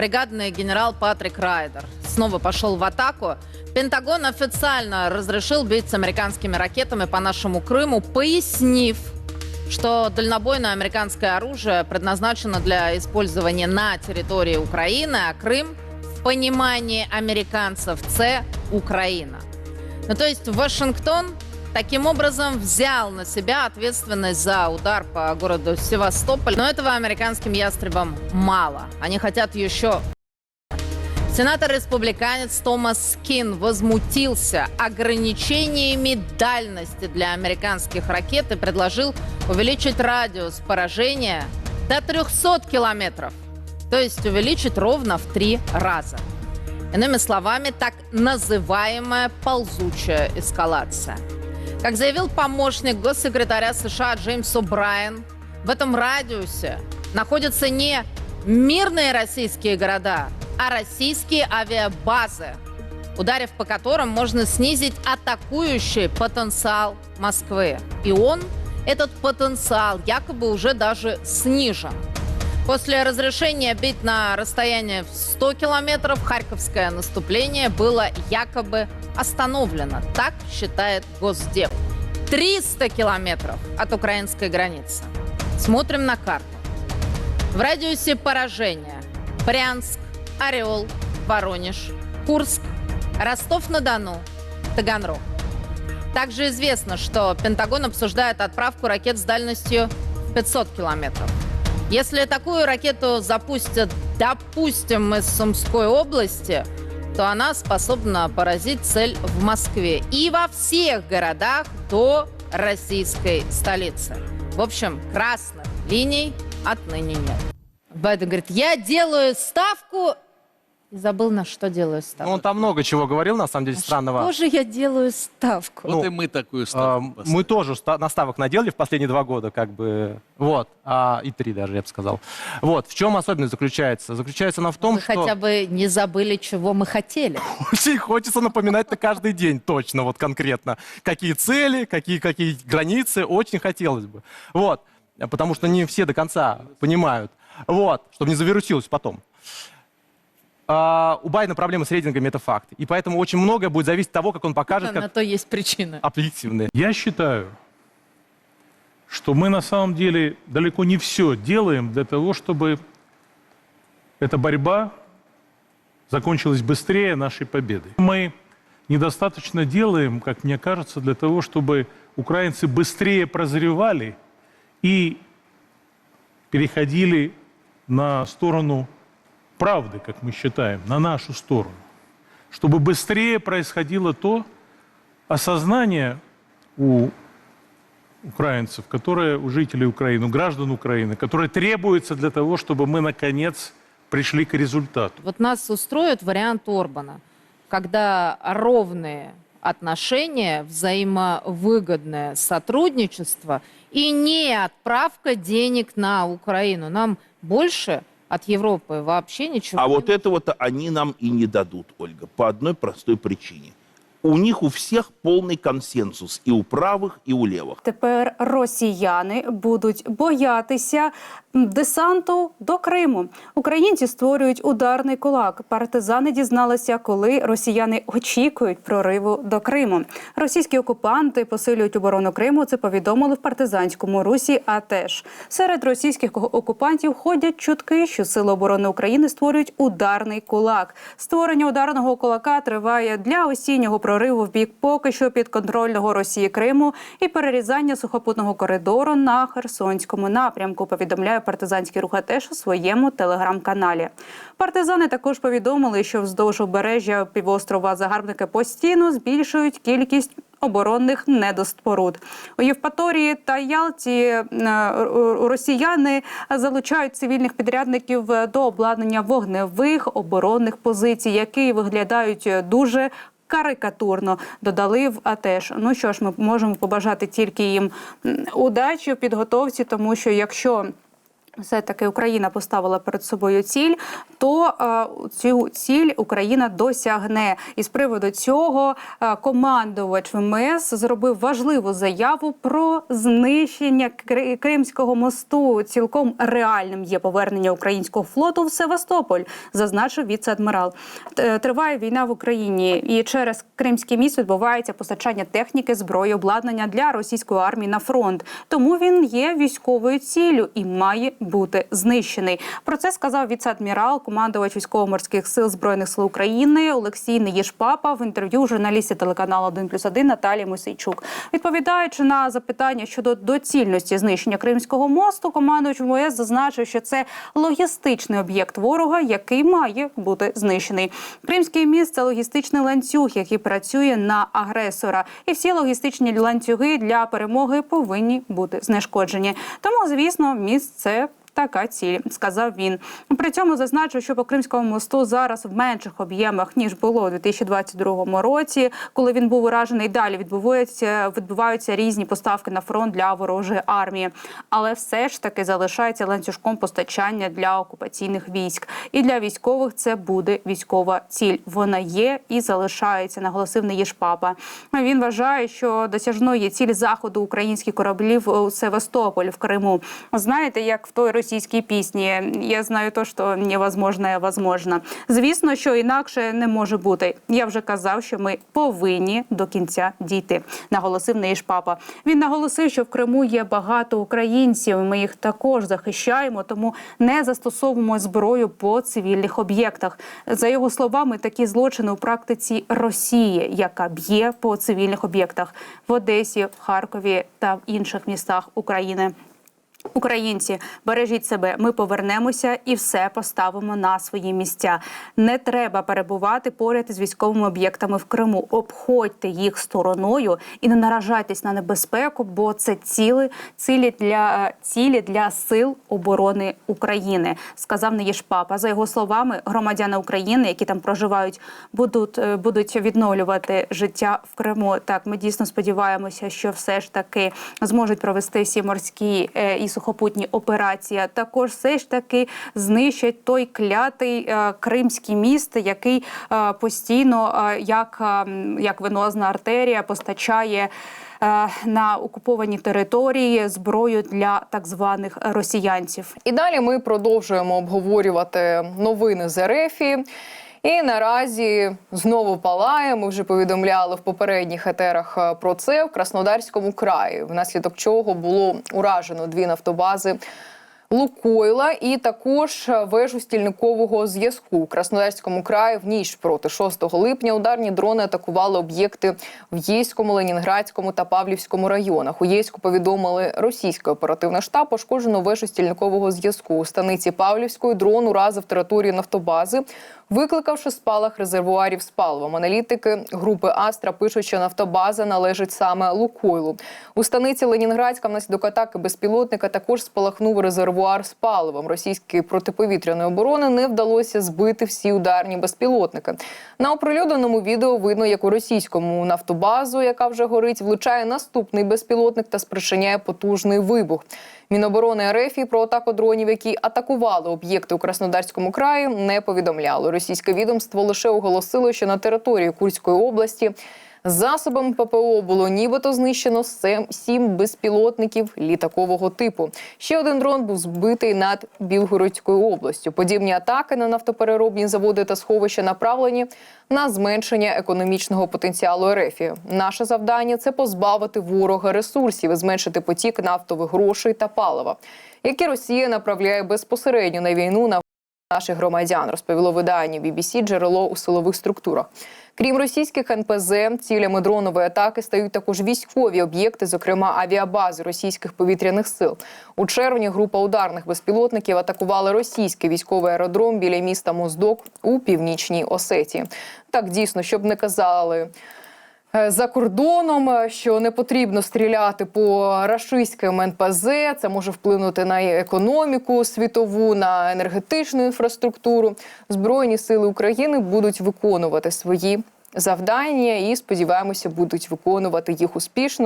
Бригадный генерал Патрик Райдер снова пошел в атаку. Пентагон официально разрешил бить с американскими ракетами по нашему Крыму, пояснив, что дальнобойное американское оружие предназначено для использования на территории Украины, а Крым в понимании американцев – це Украина. Ну, то есть Вашингтон таким образом взял на себя ответственность за удар по городу Севастополь. Но этого американским ястребам мало. Они хотят еще Сенатор-республиканец Томас Скин возмутился ограничениями дальности для американских ракет и предложил увеличить радиус поражения до 300 километров. То есть увеличить ровно в три раза. Иными словами, так называемая ползучая эскалация. Как заявил помощник госсекретаря США Джеймс О'Брайен, в этом радиусе находятся не мирные российские города, а российские авиабазы, ударив по которым можно снизить атакующий потенциал Москвы. И он, этот потенциал, якобы уже даже снижен. После разрешения бить на расстояние в 100 километров харьковское наступление было якобы остановлено. Так считает Госдеп. 300 километров от украинской границы. Смотрим на карту. В радиусе поражения Брянск, Орел, Воронеж, Курск, Ростов-на-Дону, Таганрог. Также известно, что Пентагон обсуждает отправку ракет с дальностью в 500 километров. Если такую ракету запустят, допустим, из Сумской области, то она способна поразить цель в Москве и во всех городах до российской столицы. В общем, красных линий отныне нет. Байден говорит, я делаю ставку... Забыл, на что делаю ставку. Ну, он там много чего говорил, на самом деле, странного. Что же я делаю ставку? Ну, Вот и мы такую А, ставку поставили. мы тоже ста- наставок наделали в последние два года, как бы, вот, а, и три даже, я бы сказал. Вот, в чем особенность заключается? Заключается она в том, Вы что хотя бы не забыли, чего мы хотели. очень хочется напоминать-то каждый день точно, вот конкретно, какие цели, какие, какие границы, очень хотелось бы. Вот, потому что не все до конца понимают, вот, чтобы не завирусилось потом. А, у Байдена проблемы с рейтингами, это факт. И поэтому очень многое будет зависеть от того, как он покажет, На как то есть причина. объективные. Я считаю, что мы на самом деле далеко не все делаем для того, чтобы эта борьба закончилась быстрее нашей победы. Мы недостаточно делаем, как мне кажется, для того, чтобы украинцы быстрее прозревали и переходили на сторону правды, как мы считаем, на нашу сторону. Чтобы быстрее происходило то осознание у украинцев, которые, у жителей Украины, у граждан Украины, которое требуется для того, чтобы мы, наконец, пришли к результату. Вот нас устроит вариант Орбана, когда ровные отношения, взаимовыгодное сотрудничество и не отправка денег на Украину. Нам больше от Европы вообще ничего А вот этого-то они нам и не дадут, Ольга, по одной простой причине У них у всех полный консенсус и у правых, и у левых. Тепер росіяни будуть боятися десанту до Криму. Українці створюють ударний кулак. Партизани дізналися, коли росіяни очікують прориву до Криму. Російські окупанти посилюють оборону Криму. Це повідомили в партизанському русі. А теж серед російських окупантів ходять чутки, що сили оборони України створюють ударний кулак. Створення ударного кулака триває для осіннього прориву в бік поки що підконтрольного Росії Криму і перерізання сухопутного коридору на Херсонському напрямку. Повідомляє партизанський рух АТЕШ у своєму телеграм-каналі. Партизани також повідомили, що вздовж убережжя півострова загарбники постійно збільшують кількість. Оборонних недоспоруд у Євпаторії та Ялті е, росіяни залучають цивільних підрядників до обладнання вогневих оборонних позицій, які виглядають дуже карикатурно додали в АТЕШ. Ну що ж, ми можемо побажати тільки їм удачі в підготовці, тому що якщо все-таки Україна поставила перед собою ціль, то е, цю ціль Україна досягне. І з приводу цього е, командувач ВМС зробив важливу заяву про знищення Кримського мосту. Цілком реальним є повернення українського флоту в Севастополь, зазначив віце-адмірал. Триває війна в Україні, і через Кримський міст відбувається постачання техніки, зброї, обладнання для російської армії на фронт. Тому він є військовою ціллю і має бути знищений. Про це сказав віце-адмірал, командувач військово-морських сил збройних сил України Олексій Неєшпапа в інтерв'ю журналісті телеканалу 1+,1 Наталії Мосейчук. Відповідаючи на запитання щодо доцільності знищення Кримського мосту, командувач МВС зазначив, що це логістичний об'єкт ворога, який має бути знищений. Кримський міст це логістичний ланцюг, який працює на агресора, і всі логістичні ланцюги для перемоги повинні бути знешкоджені. Тому, звісно, міст це. Така ціль, сказав він. При цьому зазначив, що по Кримському мосту зараз в менших об'ємах ніж було у 2022 році, коли він був уражений. Далі відбуваються відбуваються різні поставки на фронт для ворожої армії, але все ж таки залишається ланцюжком постачання для окупаційних військ. І для військових це буде військова ціль. Вона є і залишається, наголосив Неєшпапа. Він вважає, що досяжною є ціль заходу українських кораблів у Севастополь в Криму. Знаєте, як в той російській пісні Я знаю то, що невозможне возможно. Звісно, що інакше не може бути. Я вже казав, що ми повинні до кінця дійти. Наголосив Неєшпапа. Він наголосив, що в Криму є багато українців. Ми їх також захищаємо, тому не застосовуємо зброю по цивільних об'єктах. За його словами, такі злочини у практиці Росії, яка б'є по цивільних об'єктах в Одесі, в Харкові та в інших містах України. Українці, бережіть себе, ми повернемося і все поставимо на свої місця. Не треба перебувати поряд із військовими об'єктами в Криму. Обходьте їх стороною і не наражайтесь на небезпеку, бо це ціли цілі для е, цілі для сил оборони України, сказав Неєшпапа. За його словами, громадяни України, які там проживають, будуть е, будуть відновлювати життя в Криму. Так, ми дійсно сподіваємося, що все ж таки зможуть провести всі морські е, і сухопутні операції. Також все ж таки знищать той клятий е, кримський міст, який е, постійно е, як, як венозна артерія постачає. На окуповані території зброю для так званих росіянців. І далі ми продовжуємо обговорювати новини з РФі. І наразі знову палає. Ми вже повідомляли в попередніх етерах е, про це в Краснодарському краї, внаслідок чого було уражено дві нафтобази. Лукойла і також вежу стільникового зв'язку у Краснодарському краї в ніч проти 6 липня ударні дрони атакували об'єкти в Єйському, Ленінградському та Павлівському районах. У Єйську повідомили російський оперативний штаб пошкоджено вежу стільникового зв'язку. У станиці Павлівської дрон уразив територію нафтобази, викликавши спалах резервуарів з паливом. Аналітики групи Астра пишуть, що нафтобаза належить саме Лукойлу. У станиці Ленінградська внаслідок атаки безпілотника також спалахнув резервуар з паливом. Російської протиповітряної оборони не вдалося збити всі ударні безпілотники. На оприлюдненому відео видно, як у російському нафтобазу, яка вже горить, влучає наступний безпілотник та спричиняє потужний вибух. Міноборони РФ про атаку дронів, які атакували об'єкти у Краснодарському краї, не повідомляло. Російське відомство лише оголосило, що на території Курської області засобами ППО було нібито знищено сім безпілотників літакового типу. Ще один дрон був збитий над Білгородською областю. Подібні атаки на нафтопереробні заводи та сховища направлені на зменшення економічного потенціалу РФ. Наше завдання це позбавити ворога ресурсів і зменшити потік нафтових грошей та палива, які Росія направляє безпосередньо на війну на наших громадян, розповіло видання BBC джерело у силових структурах. Крім російських НПЗ, цілями дронової атаки стають також військові об'єкти, зокрема авіабази російських повітряних сил. У червні група ударних безпілотників атакувала російський військовий аеродром біля міста Моздок у північній Осетії. Так дійсно, щоб не казали. Е, За кордоном, е, що не потрібно стріляти по рашистським НПЗ, це може вплинути на економіку світову, на енергетичну інфраструктуру. Збройні сили України будуть виконувати свої завдання і сподіваємося, будуть виконувати їх успішно.